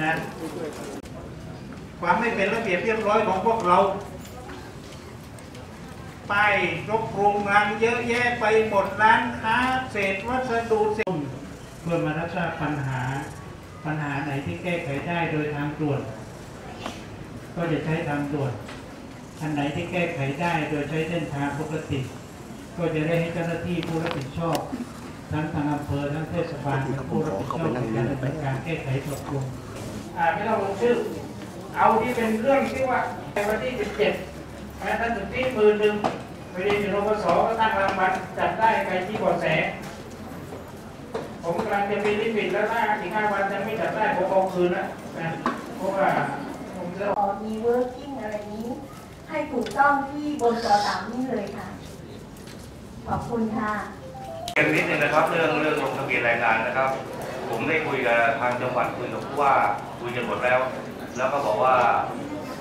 นะความไม่เป็นระเบียบเรียบร้อยของพวกเราป้ายรกโรงงานเยอะแยะไปหมดร้านค้าเศษวัสดุเศษเพื่อมารับทราบปัญหาปัญหาไหนที่แก้ไขได้โดยทางด่วน ก็จะใช้ทางด่วนอันไหนที่แก้ไขได้โดยใช้เส้นทางปกติ ก็จะได้ให้เจ้าหน้าที่ผู้รับผิดชอบ ทั้งทางอำเภอทั้งเทศบาลและผู้รับผิดชอบในการดำเนินการแก้ไขตกลงอ่าไม่ต้องลงชื่อ เอาที่เป็นเรื่องที่ว่าในวันที่ 17นะท่านสุดที่มือหนึ่งไปเรียนอยู่โรงสก็ตั้งรางวัลจับได้ใครที่บาะแส ผมกำลังจะมีลิมิตแล้วถ้าอีกห้าวันยังไม่จับได้ผมเอาคืนนะนะเพราะว่าผมจะขอมี working อะไรนี้ ให้ถูกต้องที่บนจอสามนี้เลยค่ะ ขอบคุณค่ะ รียนนิดนึงนะครับเรื่องเรื่องลงทะเบียนแรงงานนะครับ ผมได้คุยกับทางจังหวัดคุยกับผู้ว่าคุยกันหมดแล้ว แล้วก็บอกว่า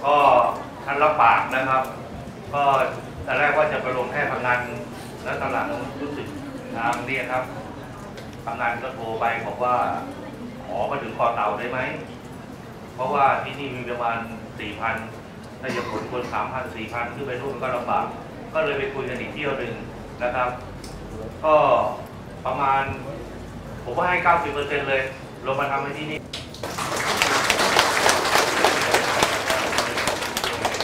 ก็ท่านรับปากนะครับ ก็ตอนแรกว่าจะไปลงแค่พังงานแล้วตอนหลังรู้สึกทางเนี่ยครับพังงานก็โทรไปบอกว่าขอมาถึงคอเต่าได้ไหมเพราะว่าที่นี่มีประมาณสี่พันถ้าจะขนคนสามพันสี่พันขึ้นไปนู่นก็ลำบากก็เลยไปคุยกันอีกเที่ยวหนึ่งนะครับ ก็ประมาณ ผมว่าให้ 90%เลยลงมาทำในที่นี่